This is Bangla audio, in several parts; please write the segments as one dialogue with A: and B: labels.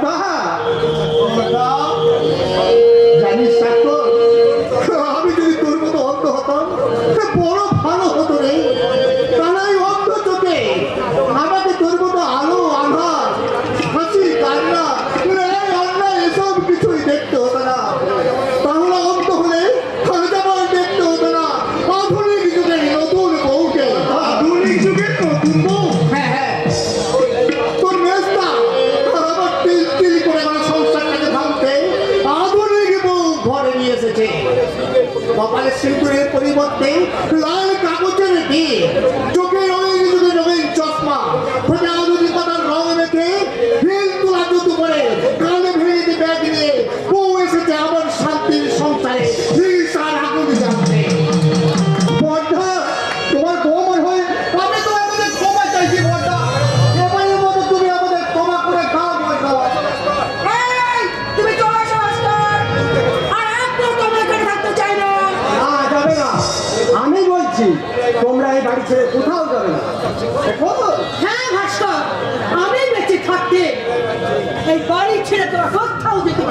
A: Bye. Hallelujah.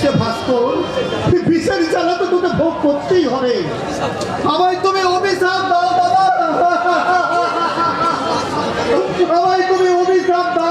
A: সে
B: ভাস্কর বিষের জ্বালা তো তোকে
A: ভোগ করতেই হবে।
C: আমায় তুমি অভিশাপ দাও, দাদা। আমায় তুমি অভিশাপ দাও।